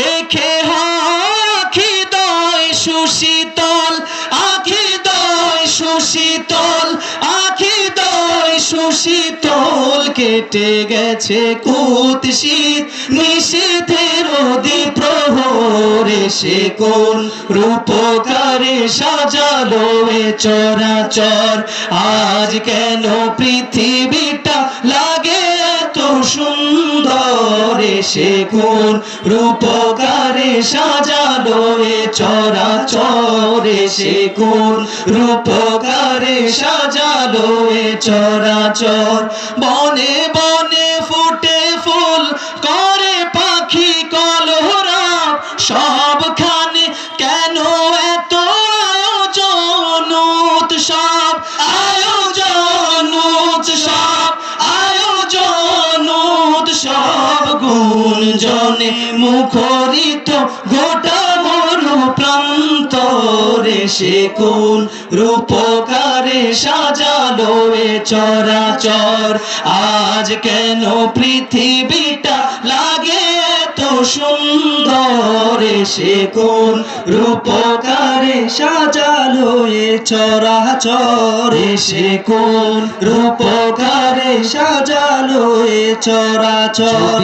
দেখে আখি দয় সুশীতল, আখি দয় সুশীতল, আখি দয় সুশীতল কেটে গেছে কুৎসিত নিষেধের প্রহরে সে কোন রূপকারে সাজালো এ চরাচর। আজ কেন পৃথিবীটা লাগে এত সুন্দর? সে কোন রূপকারে সাজালো এ চরাচর সে কোন রূপকারে সাজালো এ চরাচর। বনে বনে ফুটে ফুল, করে পাখি কলহরা সবখানে গুঞ্জনে মুখরিত গোটা মরু প্রান্তরে সে কোন রূপকারে সাজালো এ চরাচর? আজ কেন পৃথিবীটা লাগে সুন্দর? সে কোন রূপকারে সাজালো এ চরাচর? সে কোন রূপকারে সাজালো এ চরাচর?